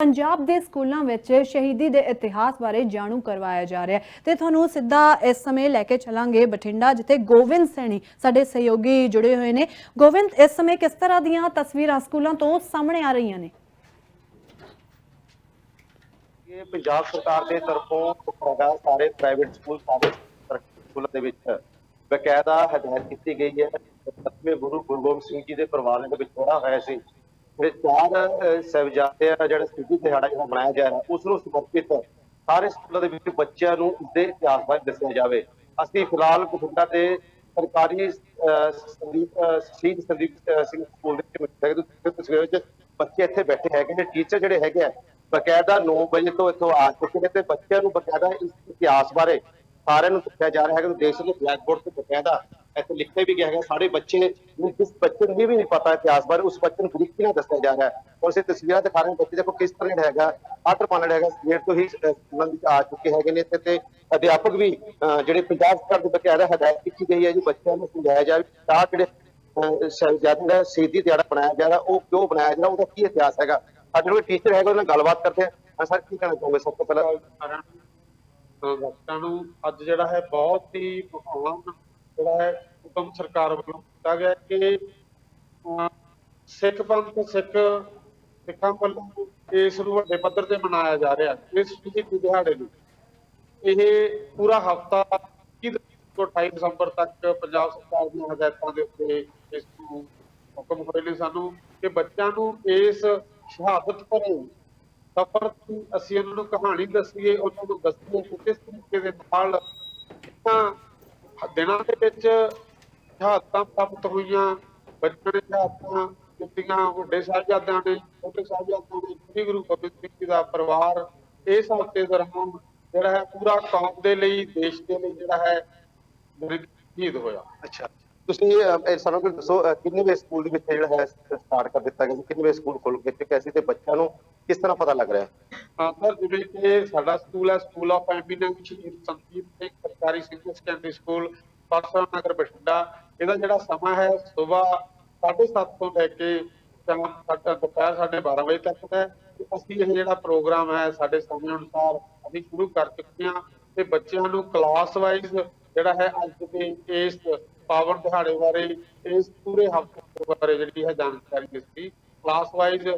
ਪੰਜਾਬ ਦੇ ਸਕੂਲਾਂ ਵਿੱਚ ਸ਼ਹੀਦੀ ਦੇ ਇਤਿਹਾਸ ਬਾਰੇ ਜਾਣੂ ਕਰਵਾਇਆ ਜਾ ਰਿਹਾ ਹੈ ਤੇ ਤੁਹਾਨੂੰ ਸਿੱਧਾ ਇਸ ਸਮੇਂ ਲੈ ਕੇ ਚੱਲਾਂਗੇ ਬਠਿੰਡਾ, ਜਿੱਥੇ ਗੋਵਿੰਦ ਸੈਣੀ ਸਾਡੇ ਸਹਿਯੋਗੀ ਜੁੜੇ ਹੋਏ ਨੇ। ਗੋਵਿੰਦ, ਇਸ ਸਮੇਂ ਕਿਸ ਤਰ੍ਹਾਂ ਦੀਆਂ ਤਸਵੀਰਾਂ ਸਕੂਲਾਂ ਤੋਂ ਸਾਹਮਣੇ ਆ ਰਹੀਆਂ ਨੇ? ਇਹ ਪੰਜਾਬ ਸਰਕਾਰ ਦੇ ਤਰਫੋਂ ਹੈਗਾ ਸਾਰੇ ਪ੍ਰਾਈਵੇਟ ਸਕੂਲ ਸਾਰੇ ਸਕੂਲਾਂ ਦੇ ਵਿੱਚ ਬਕਾਇਦਾ ਹਦਾਇਤ ਕੀਤੀ ਗਈ ਹੈ। ਸਤਵੇਂ ਗੁਰੂ ਗੁਰੂ ਗੋਬਿੰਦ ਸਿੰਘ ਜੀ ਦੇ ਪਰਿਵਾਰ ਦੇ ਵਿੱਚ ਹੋਇਆ ਸੀ। ਜਿਹੜੇ ਚਾਰ ਅਹ, ਸਾਹਿਬਜ਼ਾਦੇ ਆ ਜਿਹੜਾ ਸਿੱਧੀ ਦਿਹਾੜਾ ਜਿਹੜਾ ਬਣਾਇਆ ਜਾ ਰਿਹਾ ਉਸ ਨੂੰ ਸਮਰਪਿਤ ਸਾਰੇ ਸਕੂਲਾਂ ਦੇ ਵਿੱਚ ਬੱਚਿਆਂ ਨੂੰ ਉਸਦੇ ਇਤਿਹਾਸ ਬਾਰੇ ਦੱਸਿਆ ਜਾਵੇ। ਅਸੀਂ ਫਿਲਹਾਲ ਬਠਿੰਡਾ ਦੇ ਸਰਕਾਰੀ ਸੰਦੀਪ ਸ਼ਹੀਦ ਸੰਦੀਪ ਸਿੰਘ ਸਕੂਲ ਦੇ ਵਿੱਚ ਮੌਜੂਦ ਤਸਵੀਰ ਵਿੱਚ ਬੱਚੇ ਇੱਥੇ ਬੈਠੇ ਹੈਗੇ ਨੇ ਟੀਚਰ ਜਿਹੜੇ ਹੈਗੇ ਆ ਬਕਾਇਦਾ 9 ਵਜੇ ਤੋਂ ਇੱਥੋਂ ਆ ਚੁੱਕੇ ਨੇ ਤੇ ਬੱਚਿਆਂ ਨੂੰ ਬਕਾਇਦਾ ਇਸ ਇਤਿਹਾਸ ਬਾਰੇ ਸਾਰਿਆਂ ਨੂੰ ਦੱਸਿਆ ਜਾ ਰਿਹਾ ਹੈ ਕਿ ਦੇਸ਼ ਦੇ ਬਲੈਕ ਬੋਰਡ ਤੇ ਬਕਾਇਦਾ ਇੱਥੇ ਲਿਖਿਆ ਵੀ ਗਿਆ ਹੈਗਾ ਸਾਡੇ ਬੱਚੇ ਨੂੰ ਜਿਸ ਬੱਚੇ ਨੂੰ ਇਹ ਵੀ ਨਹੀਂ ਪਤਾ ਇਤਿਹਾਸ ਬਾਰੇ ਉਸ ਬੱਚੇ ਨੂੰ ਨਾਲ ਦੱਸਿਆ ਜਾ ਰਿਹਾ ਹੈ ਔਰ ਇਸੇ ਤਸਵੀਰਾਂ ਦਿਖਾ ਰਹੇ ਬੱਚੇ ਦੇਖੋ ਕਿਸ ਤਰ੍ਹਾਂ ਹੈਗਾ ਆਟਰ ਪਾਲਣ ਹੈਗਾ ਸਵੇਰ ਤੋਂ ਹੀ ਅਹ, ਵਿੱਚ ਆ ਚੁੱਕੇ ਹੈਗੇ ਨੇ ਤੇ ਅਧਿਆਪਕ ਵੀ ਜਿਹੜੇ ਪੰਜਾਬ ਸਰਕਾਰ ਦੇ ਬਕਾਇਦਾ ਹਦਾਇਤ ਕੀਤੀ ਗਈ ਹੈ ਜੀ ਬੱਚਿਆਂ ਨੂੰ ਸਮਝਾਇਆ ਜਾਵੇ ਤਾਂ ਜਿਹੜੇ ਸਾਹਿਬਜ਼ਾਦੇ ਦਾ ਸ਼ਹੀਦੀ ਦਿਹਾੜਾ ਬਣਾਇਆ ਜਾ ਰਿਹਾ ਉਹ ਕਿਉਂ ਬਣਾਇਆ ਜਾ ਰਿਹਾ ਉਹਦਾ ਕੀ ਇਤਿਹਾਸ ਹੈਗਾ ਸਾਡੇ ਕੋਲ ਟੀਚਰ ਹੈਗਾ ਉਹਨਾਂ ਨਾਲ ਗੱਲਬਾਤ ਕਰਦੇ ਹਾਂ ਸਰ ਕੀ ਕਹਿਣਾ ਚਾਹੋਗੇ ਸਭ ਤੋਂ ਪਹਿਲਾਂ ਵਕਤਾਂ ਨੂੰ ਅੱਜ ਜਿਹੜਾ ਹੈ ਬਹੁਤ ਹੀ ਮਹਾਨ ਜਿਹੜਾ ਹੈ, ਹੁਕਮ ਸਰਕਾਰ ਵੱਲੋਂ ਕੀਤਾ ਗਿਆ ਕਿ ਸਿੱਖ ਪੰਥ ਸਿੱਖ ਸਿੱਖਾਂ ਵੱਲੋਂ ਇਸ ਨੂੰ ਵੱਡੇ ਪੱਧਰ ਤੇ ਮਨਾਇਆ ਜਾ ਰਿਹਾ ਇਸ ਸ਼ਹੀਦੀ ਦਿਹਾੜੇ ਨੂੰ। ਇਹ ਪੂਰਾ ਹਫਤਾ 28 ਦਸੰਬਰ ਤੱਕ ਪੰਜਾਬ ਸਰਕਾਰ ਦੀਆਂ ਹਦਾਇਤਾਂ ਦੇ ਉੱਤੇ ਇਸ ਨੂੰ ਹੁਕਮ ਹੋਏ ਨੇ ਸਾਨੂੰ ਕਿ ਬੱਚਿਆਂ ਨੂੰ ਇਸ ਸ਼ਹਾਦਤ ਭਰੇ ਸਫਰ ਅਸੀਂ ਉਹਨਾਂ ਨੂੰ ਕਹਾਣੀ ਦੱਸੀਏ, ਉਹਨਾਂ ਨੂੰ ਦੱਸੀਏ ਕਿ ਕਿਸ ਤਰੀਕੇ ਦੇ ਨਾਲ ਦਿਨਾਂ ਦੇ ਵਿੱਚ ਸ਼ਹਾਦਤਾਂ ਪ੍ਰਾਪਤ ਹੋਈਆਂ ਬੱਚਿਆਂ ਨੇ ਸ਼ਹਾਦਤਾਂ ਦਿੱਤੀਆਂ ਵੱਡੇ ਸਾਹਿਬਜ਼ਾਦਿਆਂ ਨੇ ਛੋਟੇ ਸਾਹਿਬਜ਼ਾਦਿਆਂ ਨੇ ਸ੍ਰੀ ਗੁਰੂ ਗੋਬਿੰਦ ਸਿੰਘ ਜੀ ਦਾ ਪਰਿਵਾਰ ਇਸ ਹਫ਼ਤੇ ਦੌਰਾਨ ਜਿਹੜਾ ਹੈ ਪੂਰਾ ਕੌਮ ਦੇ ਲਈ ਦੇਸ਼ ਦੇ ਲਈ ਜਿਹੜਾ ਹੈ ਸ਼ਹੀਦ ਹੋਇਆ। ਅੱਛਾ। ਤੁਸੀਂ ਸਾਨੂੰ ਕੋਈ ਦੱਸੋ ਕਿੰਨੇ ਵੇ ਸਕੂਲ ਦੇ ਵਿੱਚ ਜਿਹੜਾ ਹੈ ਸਟਾਰਟ ਕਰ ਦਿੱਤਾ ਗਿਆ? ਕਿੰਨੇ ਵੇ ਸਕੂਲ ਖੁੱਲ ਕੇ ਚੁੱਕਿਆ ਸੀ ਤੇ ਬੱਚਿਆਂ ਨੂੰ ਕਿਸ ਤਰ੍ਹਾਂ ਪਤਾ ਲੱਗ ਰਿਹਾ ਹੈ? ਹਾਂ ਸਰ ਜਿਵੇਂ ਕਿ ਸਾਡਾ ਸਕੂਲ ਹੈ ਸਕੂਲ ਆਫ ਸ਼ਹੀਦ ਸੰਦੀਪ ਸਿੰਘ ਸਰਕਾਰੀ senior secondary school Parsan Nagar Bathinda, ਇਹਦਾ ਜਿਹੜਾ ਸਮਾਂ ਹੈ ਸਵੇਰ 7:30 ਤੋਂ ਲੈ ਕੇ ਸ਼ਾਮ ਤੱਕ, ਦੁਪਹਿਰ ਸਾਢੇ 12 ਵਜੇ ਤੱਕ ਹੈ। ਅਸੀਂ ਇਹ ਜਿਹੜਾ ਪ੍ਰੋਗਰਾਮ ਹੈ, ਸਾਡੇ ਸਮੇਂ ਅਨੁਸਾਰ ਅਸੀਂ ਸ਼ੁਰੂ ਕਰ ਚੁੱਕੇ ਹਾਂ ਤੇ ਬੱਚਿਆਂ ਨੂੰ ਕਲਾਸ ਵਾਈਜ਼ ਜਿਹੜਾ ਹੈ ਅੱਜ ਦੇ ਇਸ ਪਾਵਨ ਦਿਹਾੜੇ ਬਾਰੇ, ਇਸ ਪੂਰੇ ਹਫ਼ਤੇ ਬਾਰੇ ਜਿਹੜੀ ਹੈ ਜਾਣਕਾਰੀ ਅਸੀਂ ਕਲਾਸ ਵਾਈਜ਼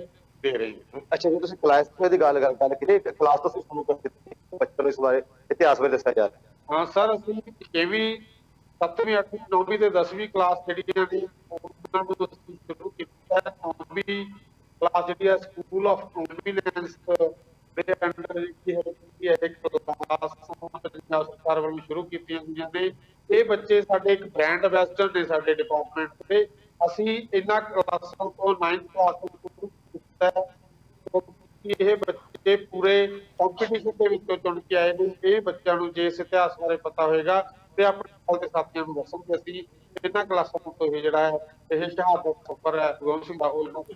ਦੇ ਰਹੀ ਹਾਂ। ਅੱਛਾ, ਜੇ ਤੁਸੀਂ ਕਲਾਸ ਦੀ ਗੱਲ ਗੱਲ ਕੀਤੀ ਕਲਾਸ ਤੋਂ ਸ਼ੁਰੂ ਕਰ ਦਿੱਤੀ, ਬੱਚਿਆਂ ਨੂੰ ਇਸ ਬਾਰੇ ਇਤਿਹਾਸ ਬਾਰੇ ਦੱਸਿਆ ਜਾ ਰਿਹਾ। ਹਾਂ ਸਰ, ਅਸੀਂ ਛੇਵੀਂ, ਸੱਤਵੀਂ, ਅੱਠਵੀਂ, ਨੌਵੀਂ ਤੇ 10ਵੀਂ ਕਲਾਸ ਜਿਹੜੀਆਂ ਨੇ ਉਹਨਾਂ ਨੂੰ ਅਸੀਂ ਸ਼ੁਰੂ ਕੀਤਾ ਹੈ। ਨੌਵੀਂ ਕਲਾਸ ਜਿਹੜੀ ਹੈ ਸਕੂਲ ਆਫ ਕੰਬੀਨੈਂਸ ਦੇ ਅੰਡਰ ਜਿਹੜੀ ਹੈ ਕੀ ਇੱਕ ਕਲਾਸ ਪੰਜਾਬ ਸਰਕਾਰ ਵੱਲੋਂ ਸ਼ੁਰੂ ਕੀਤੀਆਂ ਗਈਆਂ ਨੇ। ਇਹ ਬੱਚੇ ਸਾਡੇ ਇੱਕ ਬ੍ਰਾਂਡ ਐਂਬੈਸਡਰ ਨੇ ਸਾਡੇ ਡਿਪਾਰਟਮੈਂਟ ਦੇ। ਅਸੀਂ ਇਹਨਾਂ ਕਲਾਸਾਂ ਤੋਂ 9th ਕਲਾਸ ਤੋਂ ਸ਼ੁਰੂ ਕੀਤਾ ਇਹ ਬੱਚੇ ਪੂਰੇ ਕੰਪੀਟੀਸ਼ਨ ਦੇ ਵਿੱਚੋਂ ਚੁਣ ਕੇ ਆਏ ਨੇ ਇਹ ਬੱਚਿਆਂ ਨੂੰ ਜੇ ਇਸ ਇਤਿਹਾਸ ਬਾਰੇ ਪਤਾ ਹੋਏਗਾ ਤੇ ਆਪਣੇ ਨਾਲ ਦੇ ਸਾਥੀਆਂ ਨੂੰ ਦੱਸਣਗੇ ਅਸੀਂ ਇਹਨਾਂ ਕਲਾਸਾਂ ਤੋਂ ਇਹ ਜਿਹੜਾ ਹੈ ਇਹ ਸ਼ਹਾਦਤ ਸਫਰ ਹੈ ਗੋਬਿੰਦ ਸਿੰਘ ਦਾ ਉਹ ਇਹਨਾਂ ਤੋਂ।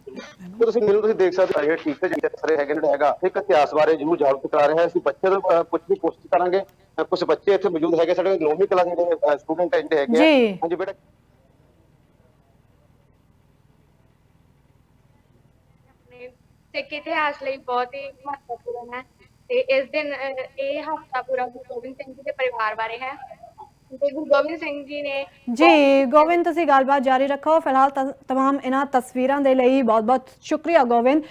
ਤੇ ਤੁਸੀਂ ਮੈਨੂੰ ਤੁਸੀਂ ਦੇਖ ਸਕਦੇ ਹੋ ਜਿਹੜੇ ਟੀਚਰ ਜਿਹੜੇ ਸਾਰੇ ਹੈਗੇ ਨੇ ਹੈਗਾ ਇੱਕ ਇਤਿਹਾਸ ਬਾਰੇ ਜ਼ਰੂਰ ਜਾਗਰੂਕ ਕਰਾ ਰਹੇ ਹਾਂ ਅਸੀਂ ਬੱਚੇ ਤੋਂ ਪੁੱਛਣ ਦੀ ਕੋਸ਼ਿਸ਼ ਕਰਾਂਗੇ ਕੁਝ ਬੱਚੇ ਇੱਥੇ ਮੌਜੂਦ ਹੈਗੇ ਸਾਡੇ ਨੌਵੀਂ ਕਲਾਸ ਦੇ ਸਟੂਡੈਂਟ ਜਿਹੜੇ ਹੈਗੇ। ਹਾਂਜੀ ਬੇਟਾ ਆਪਣੇ ਸਿੱਖ ਇਤਿਹਾਸ ਲਈ ਬਹੁਤ ਹੀ ਮਹੱਤਵਪੂਰਨ ਹੈ। ਤੇ ਇਸ ਦਿਨ ਅਹ, ਇਹ ਹਫਤਾ ਪੂਰਾ ਗੁਰੂ ਗੋਬਿੰਦ ਸਿੰਘ ਜੀ ਦੇ ਪਰਿਵਾਰ ਬਾਰੇ ਹੈ। ਤੇ ਗੁਰੂ ਗੋਬਿੰਦ ਸਿੰਘ ਜੀ ਨੇ ਜੀ ਗੋਵਿੰਦ ਤੁਸੀਂ ਗੱਲਬਾਤ ਜਾਰੀ ਰੱਖੋ। ਫਿਲਹਾਲ ਤ- ਤਮਾਮ ਇਹਨਾਂ ਤਸਵੀਰਾਂ ਦੇ ਲਈ ਬਹੁਤ-ਬਹੁਤ ਸ਼ੁਕਰੀਆ ਗੋਵਿੰਦ